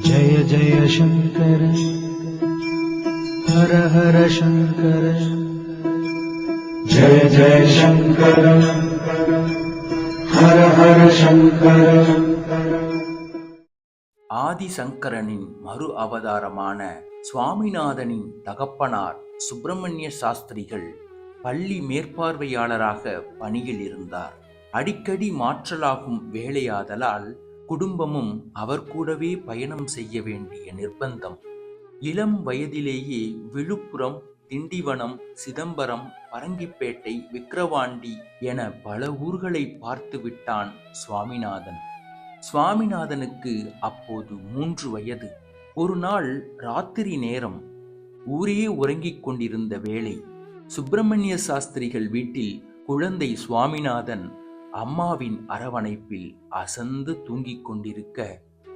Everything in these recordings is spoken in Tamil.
ஜய ஜய சங்கர ஹர ஹர சங்கர ஜய ஜய சங்கர ஹர ஹர சங்கர ஆதிசங்கரனின் மறு அவதாரமான சுவாமிநாதனின் தகப்பனார் சுப்பிரமணிய சாஸ்திரிகள் பள்ளி மேற்பார்வையாளராக பணியில் இருந்தார். அடிக்கடி மாற்றலாகும் வேலையாதலால் குடும்பமும் அவர் கூடவே பயணம் செய்ய வேண்டிய நிர்பந்தம். இளம் வயதிலேயே விழுப்புரம் திண்டிவனம் சிதம்பரம் பரங்கிப்பேட்டை விக்கிரவாண்டி என பல ஊர்களை பார்த்து விட்டான் சுவாமிநாதன். சுவாமிநாதனுக்கு அப்போது மூன்று வயது. ஒரு நாள் ராத்திரி நேரம் ஊரே உறங்கிக் கொண்டிருந்த வேளை சுப்பிரமணிய சாஸ்திரிகள் வீட்டில் குழந்தை சுவாமிநாதன் அம்மாவின் அரவணைப்பில் அசந்து தூங்கிக் கொண்டிருக்க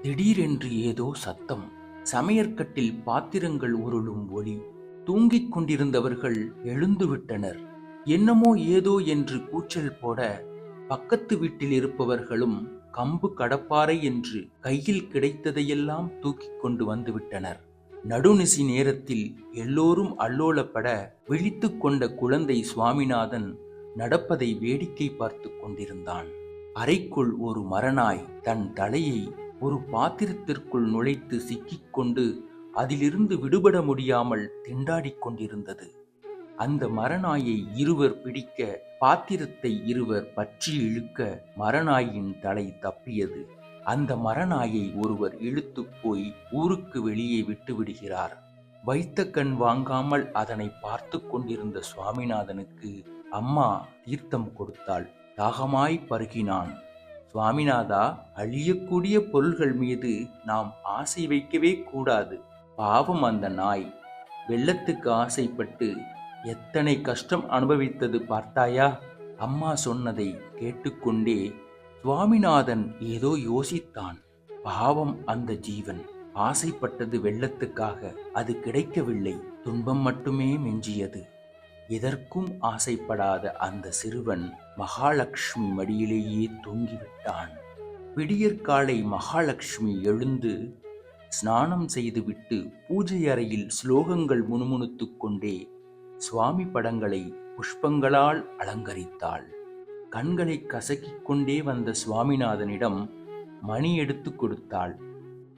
திடீரென்று ஏதோ சத்தம். சமையற்கட்டில் பாத்திரங்கள் உருளும் ஒளி. தூங்கிக் கொண்டிருந்தவர்கள் எழுந்துவிட்டனர் என்னமோ ஏதோ என்று கூச்சல் போட பக்கத்து வீட்டில் இருப்பவர்களும் கம்பு கடப்பாரை என்று கையில் கிடைத்ததையெல்லாம் தூக்கிக் கொண்டு வந்துவிட்டனர் நடுநிசி நேரத்தில் எல்லோரும் அல்லோலப்பட விழித்து கொண்ட குழந்தை சுவாமிநாதன் நடப்பதை வேடிக்கை பார்த்து கொண்டிருந்தான். அறைக்குள் ஒரு மரநாய் தன் தலையை ஒரு பாத்திரத்திற்குள் நுழைத்து சிக்கிக்கொண்டு அதிலிருந்து விடுபட முடியாமல் திண்டாடிக் கொண்டிருந்தது. அந்த மரநாயை இருவர் பிடிக்க பாத்திரத்தை இருவர் பற்றி இழுக்க மரநாயின் தலை தப்பியது. அந்த மரநாயை ஒருவர் இழுத்து போய் ஊருக்கு வெளியே விட்டு விடுகிறார். வைத்த கண் வாங்காமல் அதனை பார்த்து கொண்டிருந்த சுவாமிநாதனுக்கு அம்மா தீர்த்தம் கொடுத்தாள். தாகமாய் பருகினான். சுவாமிநாதா அழியக்கூடிய பொருள்கள் மீது நாம் ஆசை வைக்கவே கூடாது. பாவம் அந்த நாய். வெள்ளத்துக்கு ஆசைப்பட்டு எத்தனை கஷ்டம் அனுபவித்தது பார்த்தாயா? அம்மா சொன்னதை கேட்டுக்கொண்டே சுவாமிநாதன் ஏதோ யோசித்தான். பாவம் அந்த ஜீவன். ஆசைப்பட்டது வெள்ளத்துக்காக. அது கிடைக்கவில்லை. துன்பம் மட்டுமே மிஞ்சியது. எதற்கும் ஆசைப்படாத அந்த சிறுவன் மகாலட்சுமி மடியிலேயே தூங்கிவிட்டான். விடியற்காலை மகாலட்சுமி எழுந்து ஸ்நானம் செய்துவிட்டு பூஜை அறையில் ஸ்லோகங்கள் முணுமுணுத்துக் கொண்டே சுவாமி படங்களை புஷ்பங்களால் அலங்கரித்தாள். கண்களை கசக்கிக் கொண்டே வந்த சுவாமிநாதனிடம் மணி எடுத்து கொடுத்தாள்.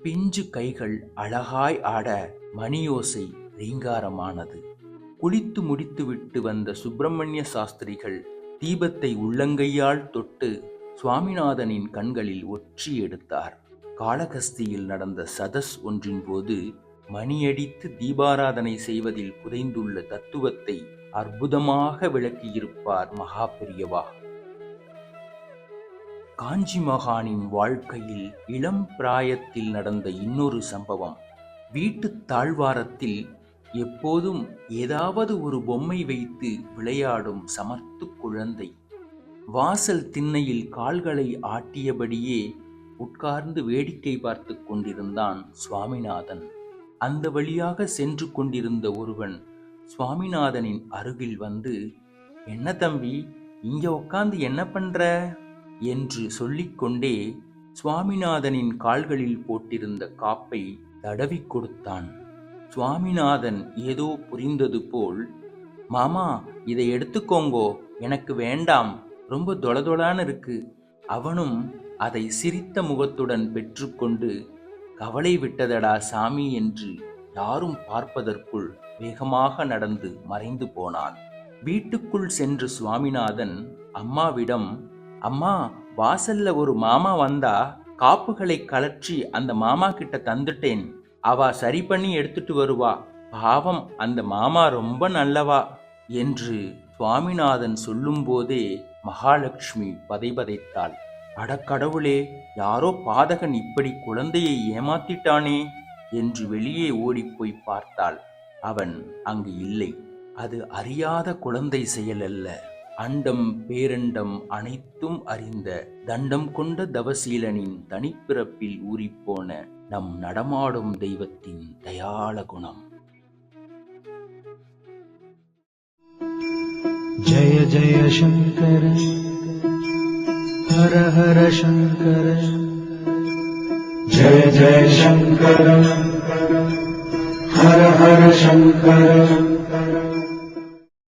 பிஞ்சு கைகள் அழகாய் ஆட மணியோசை ரீங்காரமானது. குளித்து முடித்துவிட்டு வந்த சுப்பிரமணிய சாஸ்திரிகள் தீபத்தை உள்ளங்கையால் தொட்டு சுவாமிநாதனின் கண்களில் ஒற்றி எடுத்தார். காளகஸ்தியில் நடந்த சதஸ் ஒன்றின் போது மணியடித்து தீபாராதனை செய்வதில் புதைந்துள்ள தத்துவத்தை அற்புதமாக விளக்கியிருப்பார் மகா பெரியவா காஞ்சி மகானின் வாழ்க்கையில் இளம் பிராயத்தில் நடந்த இன்னொரு சம்பவம் வீட்டு தாழ்வாரத்தில் எப்போதும் ஏதாவது ஒரு பொம்மை வைத்து விளையாடும் சமர்த்து குழந்தை. வாசல் திண்ணையில் கால்களை ஆட்டியபடியே உட்கார்ந்து வேடிக்கை பார்த்து கொண்டிருந்தான் சுவாமிநாதன். அந்த வழியாக சென்று கொண்டிருந்த ஒருவன் சுவாமிநாதனின் அருகில் வந்து என்ன தம்பி இங்க உட்காந்து என்ன பண்ற? என்று சொல்லிக்கொண்டே சுவாமிநாதனின் கால்களில் போட்டிருந்த காப்பை தடவி கொடுத்தான். சுவாமிநாதன் ஏதோ புரிந்தது போல் மாமா இதை எடுத்துக்கோங்கோ எனக்கு வேண்டாம் ரொம்ப தொளதொளான்னு இருக்கு. அவனும் அதை சிரித்த முகத்துடன் பெற்றுக்கொண்டு கவலை விட்டதடா சாமி என்று யாரும் பார்ப்பதற்குள் வேகமாக நடந்து மறைந்து போனான். வீட்டுக்குள் சென்று சுவாமிநாதன் அம்மாவிடம் அம்மா வாசல்ல ஒரு மாமா வந்தா காப்புகளை கலற்றி அந்த மாமா கிட்ட தந்துட்டேன். அவ சரி பண்ணி எடுத்துட்டு வருவா. பாவம் அந்த மாமா ரொம்ப நல்லவா என்று சுவாமிநாதன் சொல்லும்போதே மகாலட்சுமி பதைபதைத்தாள் அடக்கடவுளே யாரோ பாதகன் இப்படி குழந்தையை ஏமாத்திட்டானே என்று வெளியே ஓடிப்போய் பார்த்தாள். அவன் அங்கு இல்லை. அது அறியாத குழந்தை செயல் அல்ல. அண்டம் பேரண்டம் அனைத்தும் அறிந்த தண்டம் கொண்ட தவசீலனின் தனிப்பிறப்பில் ஊறிப்போன நம் நடமாடும் தெய்வத்தின் தயாள குணம். ஜெய ஜெய சங்கர ஹர ஹர சங்கர. ஜெய ஜய சங்கர ஹர ஹர சங்கர.